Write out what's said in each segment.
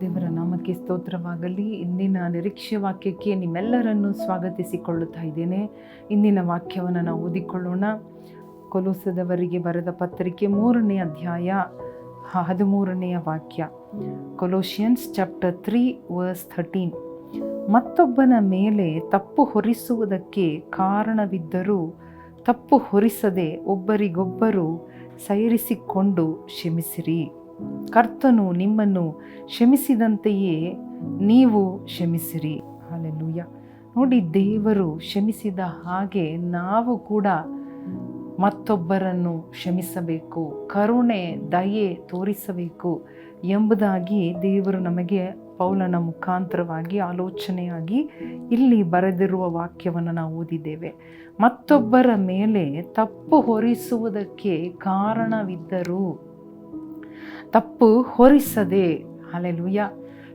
ದೇವರ ನಾಮಕ್ಕೆ ಸ್ತೋತ್ರವಾಗಲಿ. ಇಂದಿನ ನಿರೀಕ್ಷೆ ವಾಕ್ಯಕ್ಕೆ ನಿಮ್ಮೆಲ್ಲರನ್ನು ಸ್ವಾಗತಿಸಿಕೊಳ್ಳುತ್ತಾ ಇದ್ದೇನೆ. ಇಂದಿನ ವಾಕ್ಯವನ್ನು ನಾವು ಓದಿಕೊಳ್ಳೋಣ. ಕೊಲೋಸದವರಿಗೆ ಬರೆದ ಪತ್ರಿಕೆ ಮೂರನೇ ಅಧ್ಯಾಯ ಹದಿಮೂರನೆಯ ವಾಕ್ಯ. Colossians chapter three, verse thirteen. ಮತ್ತೊಬ್ಬನ ಮೇಲೆ ತಪ್ಪು ಹೊರಿಸುವುದಕ್ಕೆ ಕಾರಣವಿದ್ದರೂ, ತಪ್ಪು ಹೊರಿಸದೆ ಒಬ್ಬರಿಗೊಬ್ಬರು ಸೈರಿಸಿಕೊಂಡು ಕ್ಷಮಿಸಿರಿ. ಕರ್ತನು ನಿಮ್ಮನ್ನು ಕ್ಷಮಿಸಿದಂತೆಯೇ ನೀವು ಕ್ಷಮಿಸಿರಿ. ಹಾಲೆಲೂಯ. ನೋಡಿ, ದೇವರು ಕ್ಷಮಿಸಿದ ಹಾಗೆ ನಾವು ಕೂಡ ಮತ್ತೊಬ್ಬರನ್ನು ಕ್ಷಮಿಸಬೇಕು, ಕರುಣೆ, ದಯೆ ತೋರಿಸಬೇಕು ಎಂಬುದಾಗಿ ದೇವರು ನಮಗೆ ಪೌಲನ ಮುಖಾಂತರವಾಗಿ ಆಲೋಚನೆಯಾಗಿ ಇಲ್ಲಿ ಬರೆದಿರುವ ವಾಕ್ಯವನ್ನು ನಾವು ಓದಿದ್ದೇವೆ. ಮತ್ತೊಬ್ಬರ ಮೇಲೆ ತಪ್ಪು ಹೊರಿಸುವುದಕ್ಕೆ ಕಾರಣವಿದ್ದರೂ ತಪ್ಪು ಹೊರಿಸದೆ ಅಲೆಲುಯ್ಯ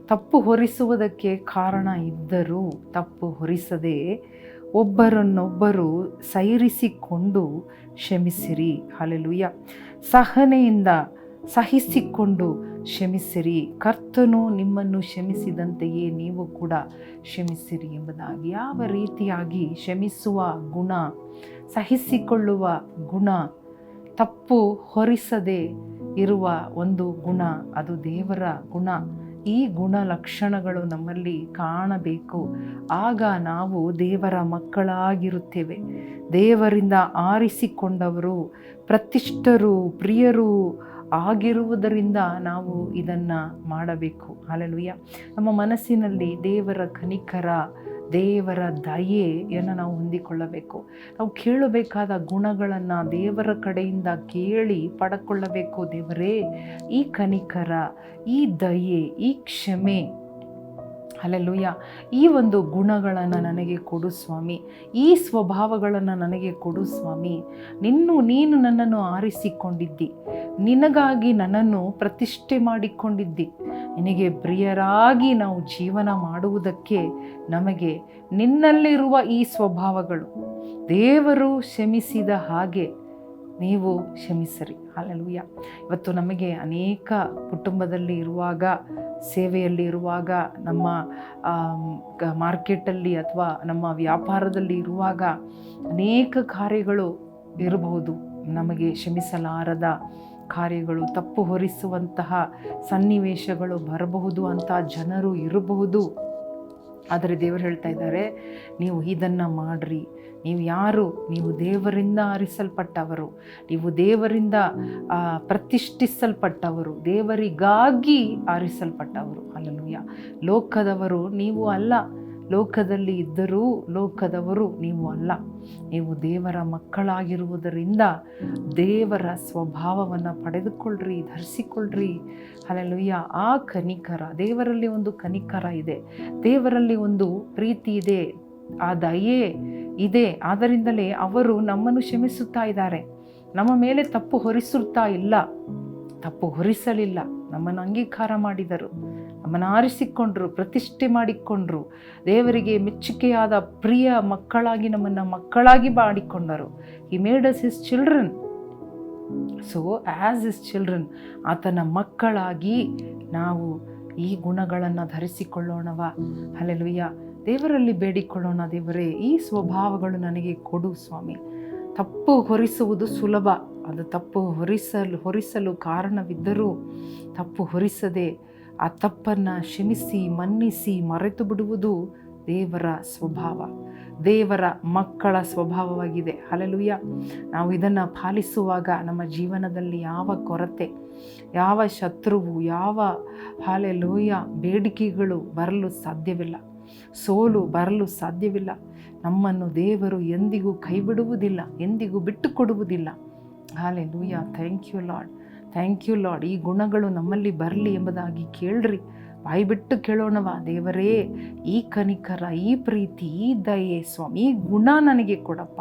ತಪ್ಪು ಹೊರಿಸುವುದಕ್ಕೆ ಕಾರಣ ಇದ್ದರೂ ತಪ್ಪು ಹೊರಿಸದೆ ಒಬ್ಬರನ್ನೊಬ್ಬರು ಸೈರಿಸಿಕೊಂಡು ಕ್ಷಮಿಸಿರಿ ಅಲೆಲುಯ್ಯ ಸಹನೆಯಿಂದ ಸಹಿಸಿಕೊಂಡು ಕ್ಷಮಿಸಿರಿ, ಕರ್ತನು ನಿಮ್ಮನ್ನು ಕ್ಷಮಿಸಿದಂತೆಯೇ ನೀವು ಕೂಡ ಕ್ಷಮಿಸಿರಿ ಎಂಬುದಾಗಿ. ಯಾವ ರೀತಿಯಾಗಿ ಕ್ಷಮಿಸುವ ಗುಣ, ಸಹಿಸಿಕೊಳ್ಳುವ ಗುಣ, ತಪ್ಪು ಹೊರಿಸದೆ ಇರುವ ಒಂದು ಗುಣ, ಅದು ದೇವರ ಗುಣ. ಈ ಗುಣ ಲಕ್ಷಣಗಳು ನಮ್ಮಲ್ಲಿ ಕಾಣಬೇಕು. ಆಗ ನಾವು ದೇವರ ಮಕ್ಕಳಾಗಿರುತ್ತೇವೆ. ದೇವರಿಂದ ಆರಿಸಿಕೊಂಡವರು, ಪ್ರತಿಷ್ಠರು, ಪ್ರಿಯರು ಆಗಿರುವುದರಿಂದ ನಾವು ಇದನ್ನು ಮಾಡಬೇಕು. ಅಲಲುಯ್ಯ ನಮ್ಮ ಮನಸ್ಸಿನಲ್ಲಿ ದೇವರ ಕನಿಕರ ದೇವರ ದಯೆಯನ್ನು ನಾವು ಹೊಂದಿಕೊಳ್ಳಬೇಕು. ನಾವು ಕೇಳಬೇಕಾದ ಗುಣಗಳನ್ನು ದೇವರ ಕಡೆಯಿಂದ ಕೇಳಿ ಪಡ್ಕೊಳ್ಳಬೇಕು ದೇವರೇ. ಈ ಕನಿಕರ, ಈ ದಯೆ, ಈ ಕ್ಷಮೆ ಅಲ್ಲೆಲ್ಲೂಯ್ಯ ಈ ಒಂದು ಗುಣಗಳನ್ನು ನನಗೆ ಕೊಡು ಸ್ವಾಮಿ. ಈ ಸ್ವಭಾವಗಳನ್ನು ನನಗೆ ಕೊಡು ಸ್ವಾಮಿ. ನಿನ್ನ ನೀನು ನನ್ನನ್ನು ಆರಿಸಿಕೊಂಡಿದ್ದಿ. ನಿನಗಾಗಿ ನನ್ನನ್ನು ಪ್ರತಿಷ್ಠೆ ಮಾಡಿಕೊಂಡಿದ್ದಿ. ನಿನಗೆ ಪ್ರಿಯರಾಗಿ ನಾವು ಜೀವನ ಮಾಡುವುದಕ್ಕೆ ನಮಗೆ ನಿನ್ನಲ್ಲಿರುವ ಈ ಸ್ವಭಾವಗಳು. ದೇವರು ಕ್ಷಮಿಸಿದ ಹಾಗೆ ನೀವು ಕ್ಷಮಿಸರಿ ಅಲ್ಲೆಲ್ಲೂಯ್ಯ ಇವತ್ತು ನಮಗೆ ಅನೇಕ ಕುಟುಂಬದಲ್ಲಿ ಇರುವಾಗ ಸೇವೆಯಲ್ಲಿ ಇರುವಾಗ, ನಮ್ಮ ಮಾರ್ಕೆಟಲ್ಲಿ ಅಥವಾ ನಮ್ಮ ವ್ಯಾಪಾರದಲ್ಲಿ ಇರುವಾಗ ಅನೇಕ ಕಾರ್ಯಗಳು ಇರಬಹುದು. ನಮಗೆ ಶ್ರಮಿಸಲಾರದ ಕಾರ್ಯಗಳು, ತಪ್ಪು ಹೊರಿಸುವಂತಹ ಸನ್ನಿವೇಶಗಳು ಬರಬಹುದು ಅಂತ ಜನರು ಇರಬಹುದು. ಆದರೆ ದೇವರು ಹೇಳ್ತಾ ಇದ್ದಾರೆ, ನೀವು ಇದನ್ನು ಮಾಡ್ರಿ. ನೀವು ಯಾರು? ನೀವು ದೇವರಿಂದ ಆರಿಸಲ್ಪಟ್ಟವರು. ನೀವು ದೇವರಿಂದ ಪ್ರತಿಷ್ಠಿಸಲ್ಪಟ್ಟವರು. ದೇವರಿಗಾಗಿ ಆರಿಸಲ್ಪಟ್ಟವರು. ಅಲ್ಲಲೂಯ ಲೋಕದವರು ನೀವು ಅಲ್ಲ. ಲೋಕದಲ್ಲಿ ಇದ್ದರೂ ಲೋಕದವರು ನೀವು ಅಲ್ಲ. ನೀವು ದೇವರ ಮಕ್ಕಳಾಗಿರುವುದರಿಂದ ದೇವರ ಸ್ವಭಾವವನ್ನು ಪಡೆದುಕೊಳ್ಳ್ರಿ, ಧರಿಸಿಕೊಳ್ಳ್ರಿ. ಅಲ್ಲೆಲ್ಲುಯ್ಯ ಆ ಕನಿಕರ, ದೇವರಲ್ಲಿ ಒಂದು ಕನಿಕರ ಇದೆ. ದೇವರಲ್ಲಿ ಒಂದು ಪ್ರೀತಿ ಇದೆ. ಆ ದಯೆ ಇದೆ. ಆದ್ದರಿಂದಲೇ ಅವರು ನಮ್ಮನ್ನು ಕ್ಷಮಿಸುತ್ತಾ ಇದ್ದಾರೆ. ನಮ್ಮ ಮೇಲೆ ತಪ್ಪು ಹೊರಿಸುತ್ತಾ ಇಲ್ಲ. ತಪ್ಪು ಹೊರಿಸಲಿಲ್ಲ. ನಮ್ಮನ್ನು ಅಂಗೀಕಾರ ಮಾಡಿದರು. ನಮ್ಮನ್ನು ಆರಿಸಿಕೊಂಡರು, ಪ್ರತಿಷ್ಠೆ ಮಾಡಿಕೊಂಡರು. ದೇವರಿಗೆ ಮೆಚ್ಚುಗೆಯಾದ ಪ್ರಿಯ ಮಕ್ಕಳಾಗಿ ನಮ್ಮನ್ನು ಮಕ್ಕಳಾಗಿ ಮಾಡಿಕೊಂಡರು. He made us his children so as is children ಆತನ ಮಕ್ಕಳಾಗಿ ನಾವು ಈ ಗುಣಗಳನ್ನು ಧರಿಸಿಕೊಳ್ಳೋಣವ? ಅಲ್ಲೆಲುಯ್ಯ ದೇವರಲ್ಲಿ ಬೇಡಿಕೊಳ್ಳೋಣ ದೇವರೇ, ಈ ಸ್ವಭಾವಗಳು ನನಗೆ ಕೊಡು ಸ್ವಾಮಿ. ತಪ್ಪು ಹೊರಿಸುವುದು ಸುಲಭ, ಅದು ತಪ್ಪು ಹೊರಿಸಲು ಹೊರಿಸಲು ಕಾರಣವಿದ್ದರೂ ತಪ್ಪು ಹೊರಿಸದೆ ಆ ತಪ್ಪನ್ನು ಕ್ಷಮಿಸಿ, ಮನ್ನಿಸಿ ಮರೆತು ಬಿಡುವುದು ದೇವರ ಸ್ವಭಾವ. ದೇವರ ಮಕ್ಕಳ ಸ್ವಭಾವವಾಗಿದೆ. ಹಲಲುಯ್ಯ ನಾವು ಇದನ್ನು ಪಾಲಿಸುವಾಗ ನಮ್ಮ ಜೀವನದಲ್ಲಿ ಯಾವ ಕೊರತೆ, ಯಾವ ಶತ್ರುವು, ಯಾವ ಹಾಲೆಲೂಯ ಬೇಡಿಕೆಗಳು ಬರಲು ಸಾಧ್ಯವಿಲ್ಲ. ಸೋಲು ಬರಲು ಸಾಧ್ಯವಿಲ್ಲ. ನಮ್ಮನ್ನು ದೇವರು ಎಂದಿಗೂ ಕೈ ಬಿಡುವುದಿಲ್ಲ ಎಂದಿಗೂ ಬಿಟ್ಟು ಕೊಡುವುದಿಲ್ಲ hallelujah thank you lord thank you lord ಈ ಗುಣಗಳು ನಮ್ಮಲ್ಲಿ ಬರಲಿ ಎಂಬುದಾಗಿ ಕೇಳ್ರಿ. ಬಾಯಿ ಬಿಟ್ಟು ಕೇಳೋಣವ, ದೇವರೇ, ಈ ಕನಿಕರ, ಈ ಪ್ರೀತಿ, ಈ ದಯೆ, ಸ್ವಾಮಿ, ಈ ಗುಣ ನನಗೆ ಕೊಡಪ್ಪ.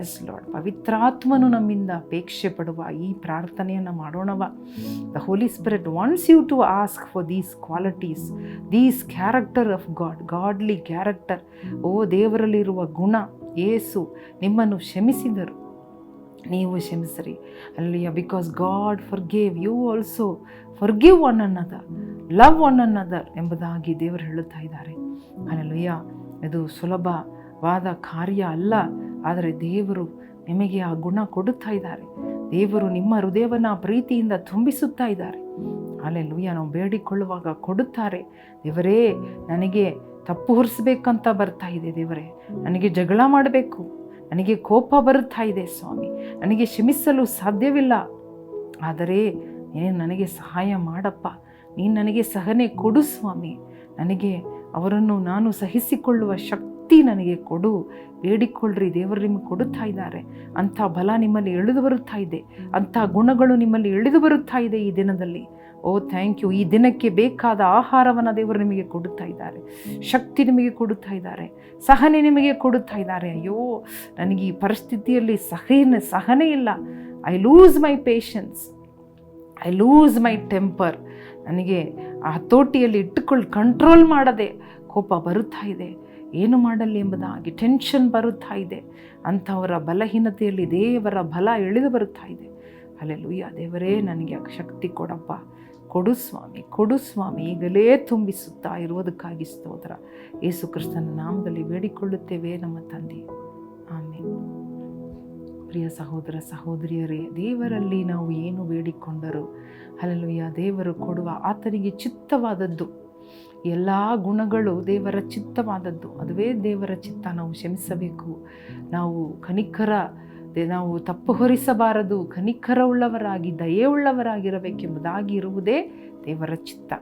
ಎಸ್ ಲಾರ್ಡ್ ಪವಿತ್ರಾತ್ಮನು ನಮ್ಮಿಂದ ಅಪೇಕ್ಷೆ ಪಡುವ ಈ ಪ್ರಾರ್ಥನೆಯನ್ನು ಮಾಡೋಣವ. The holy spirit wants you to ask for these qualities these character of God godly character ಓ ದೇವರಲ್ಲಿರುವ ಗುಣ, ಏಸು ನಿಮ್ಮನ್ನು ಕ್ಷಮಿಸಿದರು. ನೀವು ಕ್ಷಮಿಸ್ರಿ. ಅಲ್ಲಿಯ because God forgave you also forgive one another love one another ಎಂಬುದಾಗಿ ದೇವರು ಹೇಳುತ್ತಾ ಇದ್ದಾರೆ. ಅಲ್ಲಯ್ಯ ಇದು ಸುಲಭವಾದ ಕಾರ್ಯ ಅಲ್ಲ. ಆದರೆ ದೇವರು ನಿಮಗೆ ಆ ಗುಣ ಕೊಡುತ್ತಾ ಇದ್ದಾರೆ. ದೇವರು ನಿಮ್ಮ ಹೃದಯವನ್ನು ಪ್ರೀತಿಯಿಂದ ತುಂಬಿಸುತ್ತಾ ಇದ್ದಾರೆ. ಅಲ್ಲೆಲ್ಲೂಯ್ಯ ನಾವು ಬೇಡಿಕೊಳ್ಳುವಾಗ ಕೊಡುತ್ತಾರೆ, ದೇವರೇ, ನನಗೆ ತಪ್ಪು ಹೊರಿಸ್ಬೇಕಂತ ಬರ್ತಾ ಇದೆ ದೇವರೇ, ನನಗೆ ಜಗಳ ಮಾಡಬೇಕು, ನನಗೆ ಕೋಪ ಬರುತ್ತಾ ಇದೆ ಸ್ವಾಮಿ, ನನಗೆ ಕ್ಷಮಿಸಲು ಸಾಧ್ಯವಿಲ್ಲ, ಆದರೆ ನೀನು ನನಗೆ ಸಹಾಯ ಮಾಡಪ್ಪ, ನೀನು ನನಗೆ ಸಹನೆ ಕೊಡು ಸ್ವಾಮಿ, ನನಗೆ ಅವರನ್ನು ನಾನು ಸಹಿಸಿಕೊಳ್ಳುವ ಶಕ್ತಿ ನನಗೆ ಕೊಡು. ಬೇಡಿಕೊಳ್ಳ್ರಿ, ದೇವರು ನಿಮಗೆ ಕೊಡುತ್ತಾ ಇದ್ದಾರೆ. ಅಂಥ ಬಲ ನಿಮ್ಮಲ್ಲಿ ಎಳೆದು ಬರುತ್ತಾ ಇದೆ. ಅಂಥ ಗುಣಗಳು ನಿಮ್ಮಲ್ಲಿ ಎಳೆದು ಬರುತ್ತಾ ಇದೆ ಈ ದಿನದಲ್ಲಿ. Oh, thank you. ಈ ದಿನಕ್ಕೆ ಬೇಕಾದ ಆಹಾರವನ್ನು ದೇವರು ನಿಮಗೆ ಕೊಡುತ್ತಾ ಇದ್ದಾರೆ. ಶಕ್ತಿ ನಿಮಗೆ ಕೊಡುತ್ತಾ ಇದ್ದಾರೆ. ಸಹನೆ ನಿಮಗೆ ಕೊಡುತ್ತಾ ಇದ್ದಾರೆ. ಅಯ್ಯೋ, ನನಗೆ ಈ ಪರಿಸ್ಥಿತಿಯಲ್ಲಿ ಸಹನೆ ಸಹನೆ ಇಲ್ಲ. I lose my patience I lose my temper ನನಗೆ ಆ ತೋಟಿಯಲ್ಲಿ ಇಟ್ಟುಕೊಳ್ಳಿ ಕಂಟ್ರೋಲ್ ಮಾಡದೆ ಕೋಪ ಬರುತ್ತಾ ಇದೆ. ಏನು ಮಾಡಲಿ ಎಂಬುದಾಗಿ ಟೆನ್ಷನ್ ಬರುತ್ತಾ ಇದೆ. ಅಂಥವರ ಬಲಹೀನತೆಯಲ್ಲಿ ದೇವರ ಬಲ ಎಳೆದು ಬರುತ್ತಾ ಇದೆ. ಅಲ್ಲೆಲ್ಲೂಯ್ಯ ದೇವರೇ, ನನಗೆ ಶಕ್ತಿ ಕೊಡಪ್ಪ. ಕೊಡು ಸ್ವಾಮಿ ಕೊಡು ಸ್ವಾಮಿ, ಈಗಲೇ ತುಂಬಿಸುತ್ತಾ ಇರುವುದಕ್ಕಾಗಿ ಸ್ತೋತ್ರ. ಯೇಸು ಕ್ರಿಸ್ತನ ನಾಮದಲ್ಲಿ ಬೇಡಿಕೊಳ್ಳುತ್ತೇವೆ ನಮ್ಮ ತಂದೆ. ಆಮೇಲೆ ಪ್ರಿಯ ಸಹೋದರ ಸಹೋದರಿಯರೇ, ದೇವರಲ್ಲಿ ನಾವು ಏನು ಬೇಡಿಕೊಂಡರೂ? ಅಲ್ಲೂಯ್ಯ ದೇವರು ಕೊಡುವ ಆತನಿಗೆ ಚಿತ್ತವಾದದ್ದು. ಎಲ್ಲ ಗುಣಗಳು ದೇವರ ಚಿತ್ತವಾದದ್ದು. ಅದುವೇ ದೇವರ ಚಿತ್ತ ನಾವು ಕ್ಷಮಿಸಬೇಕು. ನಾವು ಕನಿಕರ ನಾವು ತಪ್ಪು ಹೊರಿಸಬಾರದು. ಕನಿಕರ ಉಳ್ಳವರಾಗಿ ದಯೆ ಉಳ್ಳವರಾಗಿರಬೇಕೆಂಬುದಾಗಿ ಇರುವುದೇ ದೇವರ ಚಿತ್ತ.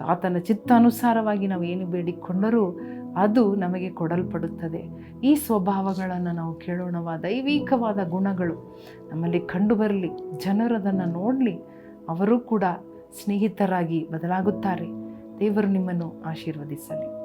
ಆತನ ಚಿತ್ತ ಅನುಸಾರವಾಗಿ ನಾವು ಏನು ಬೇಡಿಕೊಂಡರೂ ಅದು ನಮಗೆ ಕೊಡಲ್ಪಡುತ್ತದೆ. ಈ ಸ್ವಭಾವಗಳನ್ನು ನಾವು ಕೇಳೋಣವ. ದೈವಿಕವಾದ ಗುಣಗಳು ನಮ್ಮಲ್ಲಿ ಕಂಡುಬರಲಿ ಜನರದನ್ನು ನೋಡಲಿ, ಅವರು ಕೂಡ ಸ್ನೇಹಿತರಾಗಿ ಬದಲಾಗುತ್ತಾರೆ. ದೇವರು ನಿಮ್ಮನ್ನು ಆಶೀರ್ವದಿಸಲಿ.